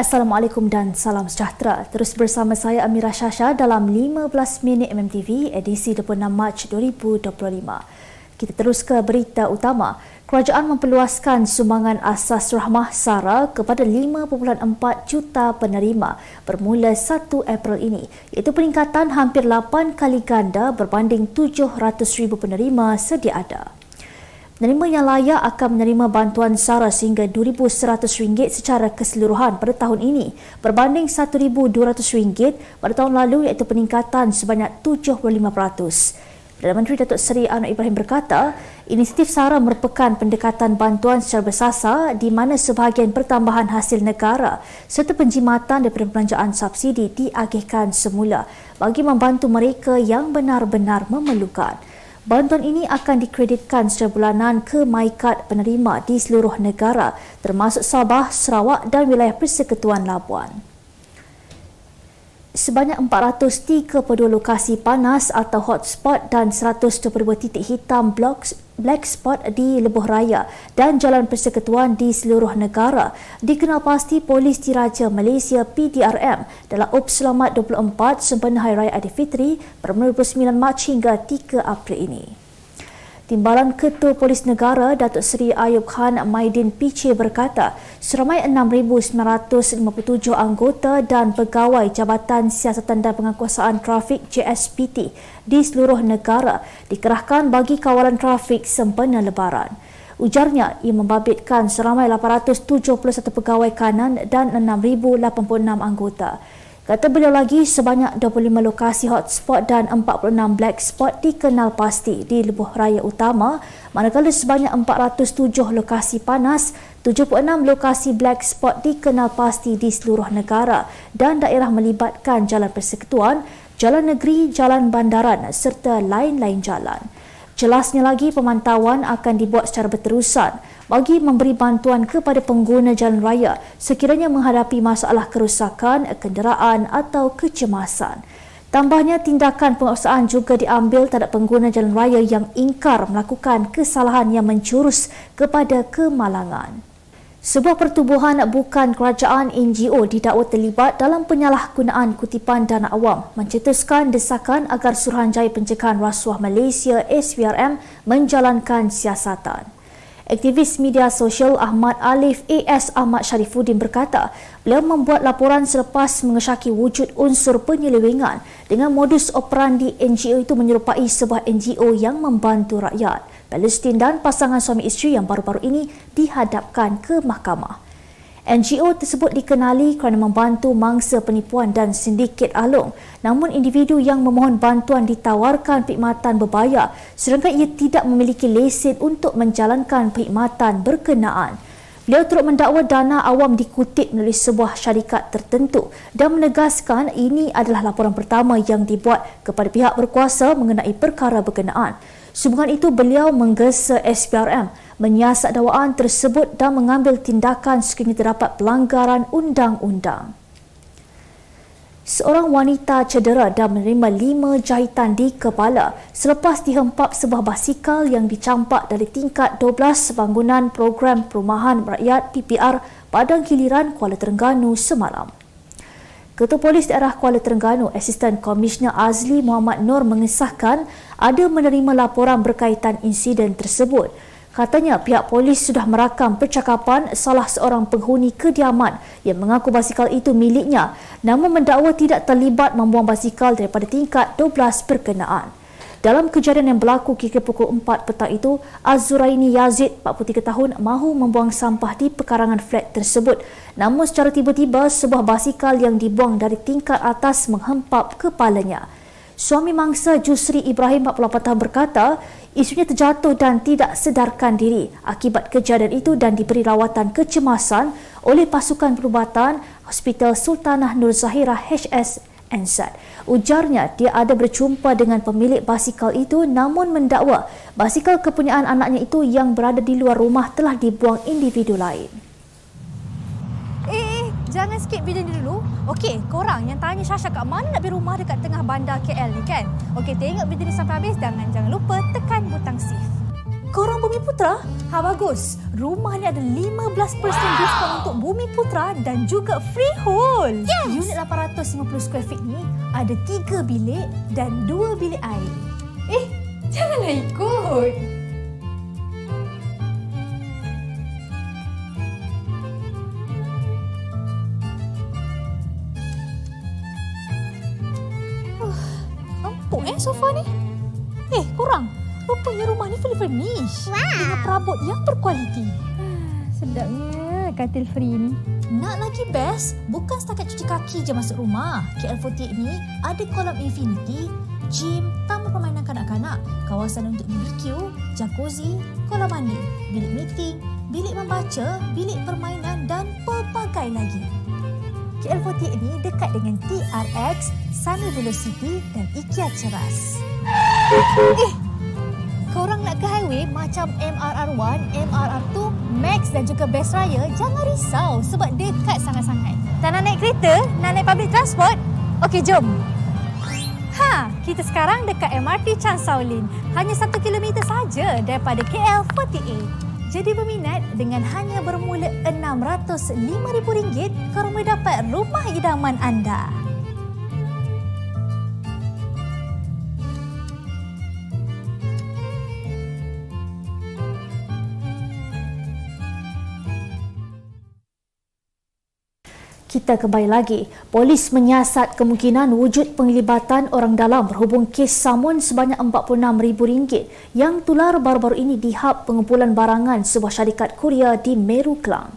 Assalamualaikum dan salam sejahtera. Terus bersama saya Amira Shasha dalam 15 minit MMTV edisi 26 Mac 2025. Kita terus ke berita utama. Kerajaan memperluaskan sumbangan asas rahmah SARA kepada 5.4 juta penerima bermula 1 April ini iaitu peningkatan hampir 8 kali ganda berbanding 700,000 penerima sedia ada. Penerima yang layak akan menerima bantuan SARA sehingga RM2,100 secara keseluruhan pada tahun ini berbanding RM1,200 pada tahun lalu iaitu peningkatan sebanyak 75%. Perdana Menteri Datuk Seri Anwar Ibrahim berkata, inisiatif SARA merupakan pendekatan bantuan secara bersasar di mana sebahagian pertambahan hasil negara serta penjimatan daripada perbelanjaan subsidi diagihkan semula bagi membantu mereka yang benar-benar memerlukan. Bantuan ini akan dikreditkan secara bulanan ke MyCard penerima di seluruh negara termasuk Sabah, Sarawak dan wilayah Persekutuan Labuan. Sebanyak 432 lokasi panas atau hotspot dan 122 titik hitam blok black spot di Lebuh Raya dan Jalan Persekutuan di seluruh negara dikenal pasti Polis Diraja Malaysia PDRM dalam UP Selamat 24 sempena Hari Raya Aidilfitri bermula 29 Mac hingga 3 April ini. Timbalan Ketua Polis Negara Datuk Seri Ayub Khan Maidin Piche berkata, seramai 6,957 anggota dan pegawai Jabatan Siasatan dan Penguasaan Trafik JSPT di seluruh negara dikerahkan bagi kawalan trafik sempena lebaran. Ujarnya, ia membabitkan seramai 871 pegawai kanan dan 6,086 anggota. Kata beliau lagi, sebanyak 25 lokasi hotspot dan 46 black spot dikenal pasti di lebuh raya utama, manakala sebanyak 407 lokasi panas, 76 lokasi black spot dikenal pasti di seluruh negara dan daerah melibatkan jalan persekutuan, jalan negeri, jalan bandaran serta lain-lain jalan. Jelasnya lagi pemantauan akan dibuat secara berterusan bagi memberi bantuan kepada pengguna jalan raya sekiranya menghadapi masalah kerusakan kenderaan atau kecemasan. Tambahnya tindakan penguasaan juga diambil terhadap pengguna jalan raya yang ingkar melakukan kesalahan yang mencurus kepada kemalangan. Sebuah pertubuhan bukan kerajaan NGO didakwa terlibat dalam penyalahgunaan kutipan dana awam mencetuskan desakan agar Suruhanjaya Pencegahan Rasuah Malaysia SPRM menjalankan siasatan. Aktivis media sosial Ahmad Alif AS Ahmad Sharifuddin berkata, beliau membuat laporan selepas mengesyaki wujud unsur penyelewengan dengan modus operandi NGO itu menyerupai sebuah NGO yang membantu rakyat. Palestin dan pasangan suami isteri yang baru-baru ini dihadapkan ke mahkamah. NGO tersebut dikenali kerana membantu mangsa penipuan dan sindiket alung. Namun individu yang memohon bantuan ditawarkan perkhidmatan berbayar sedangkan ia tidak memiliki lesen untuk menjalankan perkhidmatan berkenaan. Beliau turut mendakwa dana awam dikutip melalui sebuah syarikat tertentu dan menegaskan ini adalah laporan pertama yang dibuat kepada pihak berkuasa mengenai perkara berkenaan. Sehubungan itu beliau menggesa SPRM menyiasat dakwaan tersebut dan mengambil tindakan sekiranya terdapat pelanggaran undang-undang. Seorang wanita cedera dan menerima lima jahitan di kepala selepas dihempap sebuah basikal yang dicampak dari tingkat 12 bangunan program perumahan rakyat PPR Padang Giliran Kuala Terengganu semalam. Ketua Polis Daerah Kuala Terengganu, Asisten Komisioner Azli Muhammad Nur mengesahkan ada menerima laporan berkaitan insiden tersebut. Katanya pihak polis sudah merakam percakapan salah seorang penghuni kediaman yang mengaku basikal itu miliknya namun mendakwa tidak terlibat membuang basikal daripada tingkat 12 berkenaan. Dalam kejadian yang berlaku kira pukul 4 petang itu, Azuraini Yazid, 43 tahun, mahu membuang sampah di pekarangan flat tersebut. Namun secara tiba-tiba, sebuah basikal yang dibuang dari tingkat atas menghempap kepalanya. Suami mangsa Jusri Ibrahim 48 tahun berkata, isunya terjatuh dan tidak sedarkan diri akibat kejadian itu dan diberi rawatan kecemasan oleh pasukan perubatan Hospital Sultanah Nur Zahira HS Ansat. Ujarnya dia ada berjumpa dengan pemilik basikal itu namun mendakwa basikal kepunyaan anaknya itu yang berada di luar rumah telah dibuang individu lain. Eh, eh, jangan skip video ni dulu. Okey, korang yang tanya Syasha kat mana nak pergi rumah dekat tengah bandar KL ni kan? Okey, tengok video ni sampai habis. Jangan jangan lupa tekan butang save. Korang Bumi Putra? Ha bagus. Rumah ni ada 15% diskaun untuk Bumi Putra dan juga freehold. Yes. Unit 850 square feet ni ada 3 bilik dan 2 bilik air. Eh, janganlah ikut. Empuk eh sofa ni. Eh, korang. Rupanya rumah ni fully furnished. Wow. Dengan perabot yang berkualiti. Sedapnya katil free ni. Nak lagi best, bukan setakat cuci kaki je masuk rumah. KL48 ni ada kolam infinity, gym, taman permainan kanak-kanak, kawasan untuk BBQ, jacuzzi, kolam mandi, bilik meeting, bilik membaca, bilik permainan dan pelbagai lagi. KL48 ni dekat dengan TRX, Sunny Velocity dan IKEA Ceras. Eh, nak ke highway macam MRR1, MRR2, Max dan juga Best Raya, jangan risau sebab dekat sangat-sangat. Tak nak naik kereta? Nak naik public transport? Okey, jom. Ha, kita sekarang dekat MRT Chan Shaolin. Hanya satu kilometer saja daripada KL48. Jadi berminat dengan hanya bermula RM605,000, korang boleh dapat rumah idaman anda. Kita kembali lagi. Polis menyiasat kemungkinan wujud penglibatan orang dalam berhubung kes samun sebanyak RM46,000 yang tular baru-baru ini di hub pengumpulan barangan sebuah syarikat Korea di Meru Klang.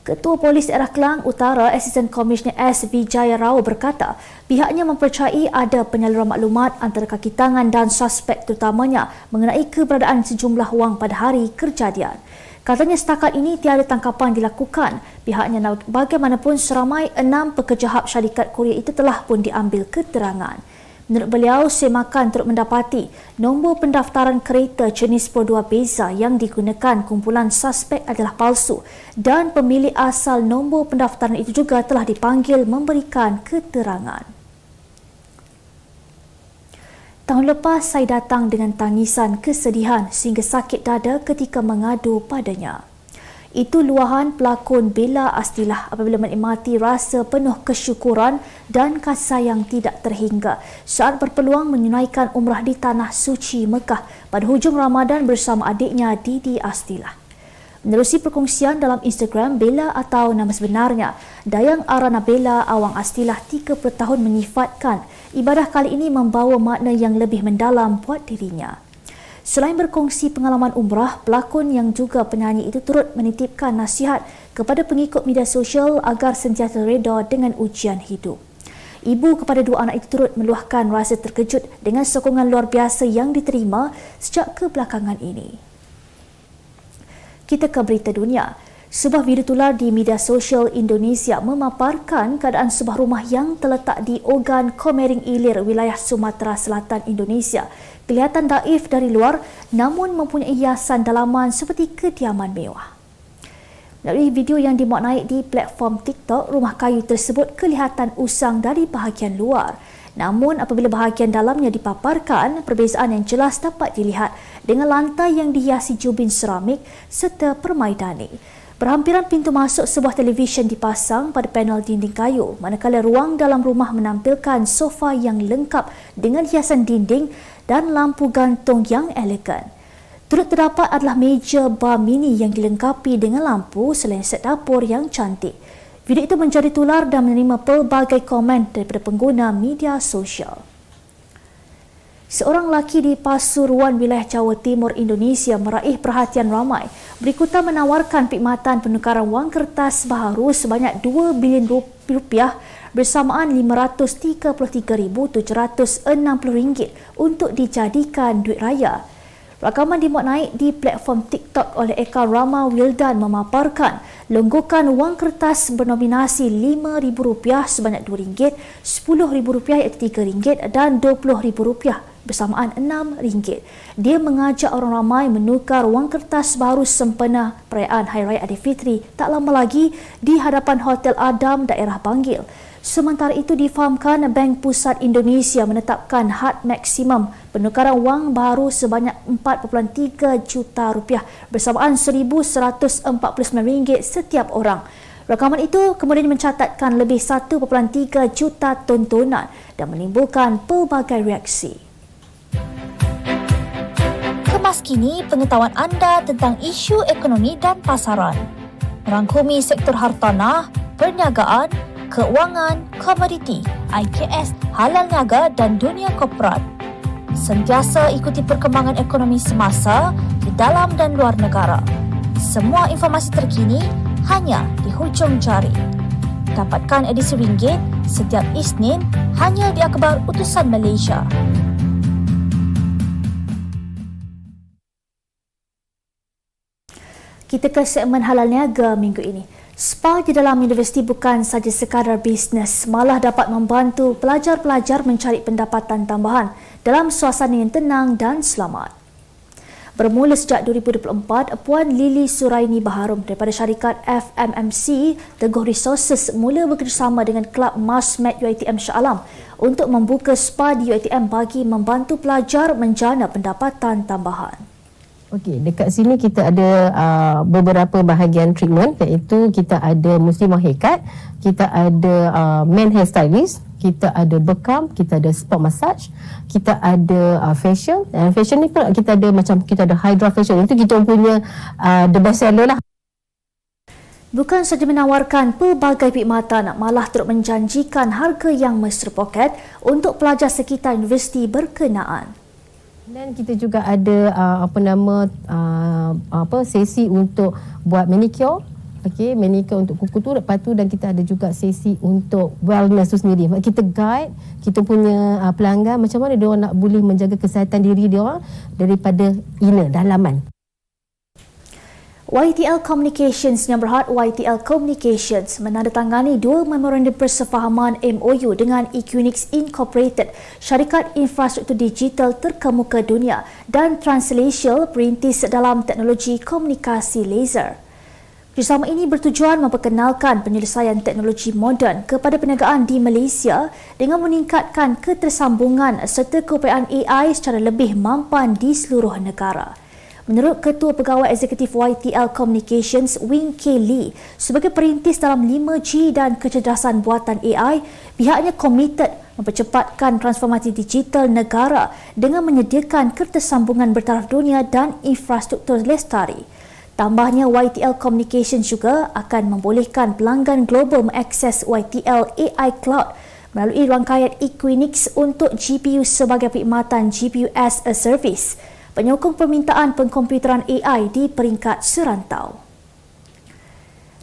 Ketua Polis Daerah Kelang Utara, Asisten Komisioner S. Vijaya Rao berkata, pihaknya mempercayai ada penyaluran maklumat antara kaki tangan dan suspek terutamanya mengenai keberadaan sejumlah wang pada hari kejadian. Katanya setakat ini tiada tangkapan dilakukan. Pihaknya bagaimanapun seramai enam pekerja hub syarikat Korea itu telah pun diambil keterangan. Menurut beliau, semakan turut mendapati nombor pendaftaran kereta jenis 2 Beza yang digunakan kumpulan suspek adalah palsu dan pemilik asal nombor pendaftaran itu juga telah dipanggil memberikan keterangan. Tahun lepas saya datang dengan tangisan kesedihan sehingga sakit dada ketika mengadu padanya. Itu luahan pelakon Bella Astilah apabila menikmati rasa penuh kesyukuran dan kasih sayang tidak terhingga saat berpeluang menunaikan umrah di Tanah Suci Mekah pada hujung Ramadan bersama adiknya Didi Astilah. Menerusi perkongsian dalam Instagram Bella atau nama sebenarnya, Dayang Arana Bella Awang Astilah 30 tahun menyifatkan ibadah kali ini membawa makna yang lebih mendalam buat dirinya. Selain berkongsi pengalaman umrah, pelakon yang juga penyanyi itu turut menitipkan nasihat kepada pengikut media sosial agar sentiasa reda dengan ujian hidup. Ibu kepada dua anak itu turut meluahkan rasa terkejut dengan sokongan luar biasa yang diterima sejak kebelakangan ini. Kita ke berita dunia. Sebuah video tular di media sosial Indonesia memaparkan keadaan sebuah rumah yang terletak di Ogan Komering Ilir, wilayah Sumatera Selatan, Indonesia. Kelihatan daif dari luar namun mempunyai hiasan dalaman seperti kediaman mewah. Melalui video yang dimuat naik di platform TikTok, rumah kayu tersebut kelihatan usang dari bahagian luar. Namun apabila bahagian dalamnya dipaparkan, perbezaan yang jelas dapat dilihat dengan lantai yang dihiasi jubin seramik serta permaidani. Berhampiran pintu masuk sebuah televisyen dipasang pada panel dinding kayu, manakala ruang dalam rumah menampilkan sofa yang lengkap dengan hiasan dinding dan lampu gantung yang elegan. Turut terdapat adalah meja bar mini yang dilengkapi dengan lampu selain set dapur yang cantik. Video itu menjadi tular dan menerima pelbagai komen daripada pengguna media sosial. Seorang lelaki di Pasuruan, wilayah Jawa Timur, Indonesia meraih perhatian ramai berikutan menawarkan perkhidmatan penukaran wang kertas baharu sebanyak 2 bilion rupiah bersamaan RM533,760 untuk dijadikan duit raya. Rakaman dimuat naik di platform TikTok oleh Eka Rama Wildan memaparkan longgokan wang kertas bernominasi RM5,000 sebanyak RM2, RM10,000 iaitu RM3 dan RM20,000 bersamaan RM6. Dia mengajak orang ramai menukar wang kertas baru sempena perayaan Hari Raya Aidilfitri tak lama lagi di hadapan Hotel Adam daerah Banggil. Sementara itu difahamkan Bank Pusat Indonesia menetapkan had maksimum penukaran wang baru sebanyak 4.3 juta rupiah bersamaan 1,149 ringgit setiap orang. Rakaman itu kemudian mencatatkan lebih 1.3 juta tontonan dan menimbulkan pelbagai reaksi. Kemas kini pengetahuan anda tentang isu ekonomi dan pasaran. Merangkumi sektor hartanah, perniagaan, keuangan, komoditi, IKS, halal niaga dan dunia korporat. Sentiasa ikuti perkembangan ekonomi semasa di dalam dan luar negara. Semua informasi terkini hanya di hujung jari. Dapatkan edisi ringgit setiap Isnin hanya di Akhbar Utusan Malaysia. Kita ke segmen halal niaga minggu ini. Spa di dalam universiti bukan saja sekadar bisnes, malah dapat membantu pelajar-pelajar mencari pendapatan tambahan dalam suasana yang tenang dan selamat. Bermula sejak 2024, Puan Lili Suraini Baharum daripada syarikat FMMC Teguh Resources mula bekerjasama dengan Kelab Masmed UiTM Shah Alam untuk membuka spa di UiTM bagi membantu pelajar menjana pendapatan tambahan. Okey, dekat sini kita ada uh, beberapa bahagian treatment iaitu kita ada muslimah haircut, kita ada uh, men hairstylist, kita ada bekam, kita ada spot massage, kita ada uh, facial. Dan facial ni pun kita ada macam kita ada hydra facial. Itu kita punya uh, the best seller lah. Bukan saja menawarkan pelbagai perkhidmatan, malah turut menjanjikan harga yang mesra poket untuk pelajar sekitar universiti berkenaan. Dan kita juga ada uh, apa nama uh, apa sesi untuk buat manicure. Okey, manicure untuk kuku tu lepas tu dan kita ada juga sesi untuk wellness tu sendiri. Kita guide kita punya uh, pelanggan macam mana dia orang nak boleh menjaga kesihatan diri dia orang daripada inner dalaman. YTL Communications yang berhad YTL Communications menandatangani dua memorandum persefahaman MOU dengan Equinix Incorporated, syarikat infrastruktur digital terkemuka dunia dan Translation perintis dalam teknologi komunikasi laser. Kerjasama ini bertujuan memperkenalkan penyelesaian teknologi moden kepada perniagaan di Malaysia dengan meningkatkan ketersambungan serta keupayaan AI secara lebih mampan di seluruh negara. Menurut Ketua Pegawai Eksekutif YTL Communications Wing K. Lee, sebagai perintis dalam 5G dan kecerdasan buatan AI, pihaknya komited mempercepatkan transformasi digital negara dengan menyediakan ketersambungan bertaraf dunia dan infrastruktur lestari. Tambahnya, YTL Communications juga akan membolehkan pelanggan global mengakses YTL AI Cloud melalui rangkaian Equinix untuk GPU sebagai perkhidmatan GPU as a Service penyokong permintaan pengkomputeran AI di peringkat serantau.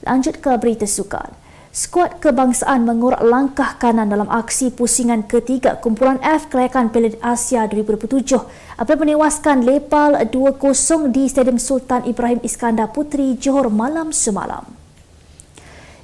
Lanjut ke berita sukan. Skuad kebangsaan mengurak langkah kanan dalam aksi pusingan ketiga kumpulan F kelayakan Piala Asia 2027 apabila menewaskan Lepal 2-0 di Stadium Sultan Ibrahim Iskandar Puteri Johor malam semalam.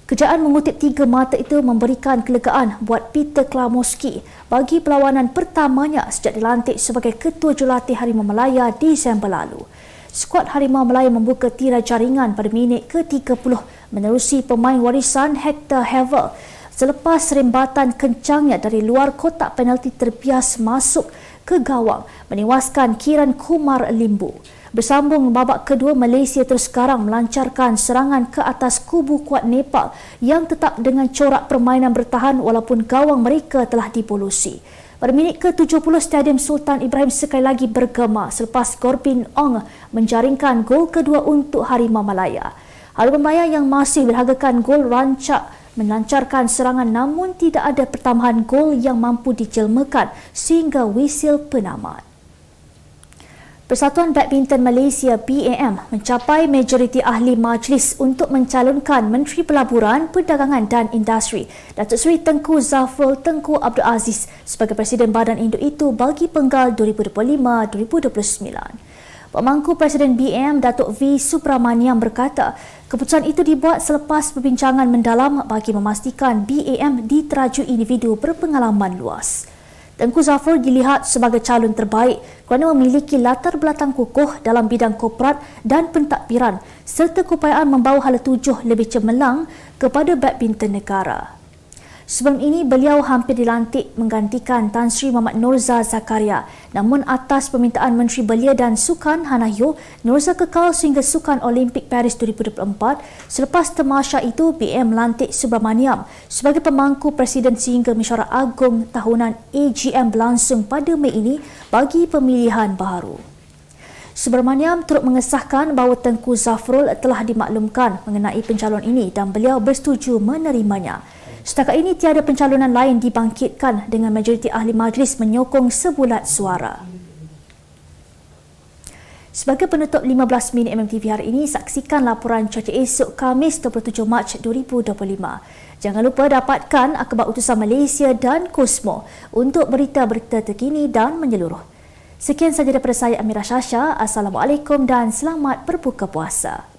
Kejayaan mengutip tiga mata itu memberikan kelegaan buat Peter Klamoski bagi perlawanan pertamanya sejak dilantik sebagai Ketua Jurulatih Harimau Malaya Disember lalu. Skuad Harimau Malaya membuka tirai jaringan pada minit ke-30 menerusi pemain warisan Hector Havel selepas rembatan kencangnya dari luar kotak penalti terbias masuk ke gawang menewaskan Kiran Kumar Limbu. Bersambung babak kedua, Malaysia terus sekarang melancarkan serangan ke atas kubu kuat Nepal yang tetap dengan corak permainan bertahan walaupun gawang mereka telah dipolusi. Pada minit ke-70, Stadium Sultan Ibrahim sekali lagi bergema selepas Corbin Ong menjaringkan gol kedua untuk Harimau Malaya. Harimau Malaya yang masih berhargakan gol rancak melancarkan serangan namun tidak ada pertambahan gol yang mampu dijelmakan sehingga wisil penamat. Persatuan Badminton Malaysia BAM mencapai majoriti ahli majlis untuk mencalonkan Menteri Pelaburan, Perdagangan dan Industri Datuk Seri Tengku Zafrul Tengku Abdul Aziz sebagai Presiden Badan Induk itu bagi penggal 2025-2029. Pemangku Presiden BAM Datuk V Supramaniam berkata, keputusan itu dibuat selepas perbincangan mendalam bagi memastikan BAM diteraju individu berpengalaman luas. Tengku Zafar dilihat sebagai calon terbaik kerana memiliki latar belakang kukuh dalam bidang korporat dan pentadbiran serta keupayaan membawa hala tujuh lebih cemerlang kepada badminton negara. Sebelum ini, beliau hampir dilantik menggantikan Tan Sri Muhammad Nurza Zakaria. Namun atas permintaan Menteri Belia dan Sukan Hanayo, Nurza kekal sehingga Sukan Olimpik Paris 2024. Selepas temasya itu, BM melantik Subramaniam sebagai pemangku Presiden sehingga mesyuarat agung tahunan AGM berlangsung pada Mei ini bagi pemilihan baharu. Subramaniam turut mengesahkan bahawa Tengku Zafrul telah dimaklumkan mengenai pencalon ini dan beliau bersetuju menerimanya. Setakat ini tiada pencalonan lain dibangkitkan dengan majoriti ahli majlis menyokong sebulat suara. Sebagai penutup 15 minit MMTV hari ini, saksikan laporan cuaca esok Khamis 27 Mac 2025. Jangan lupa dapatkan akhbar utusan Malaysia dan Kosmo untuk berita-berita terkini dan menyeluruh. Sekian sahaja daripada saya Amira Shasha. Assalamualaikum dan selamat berbuka puasa.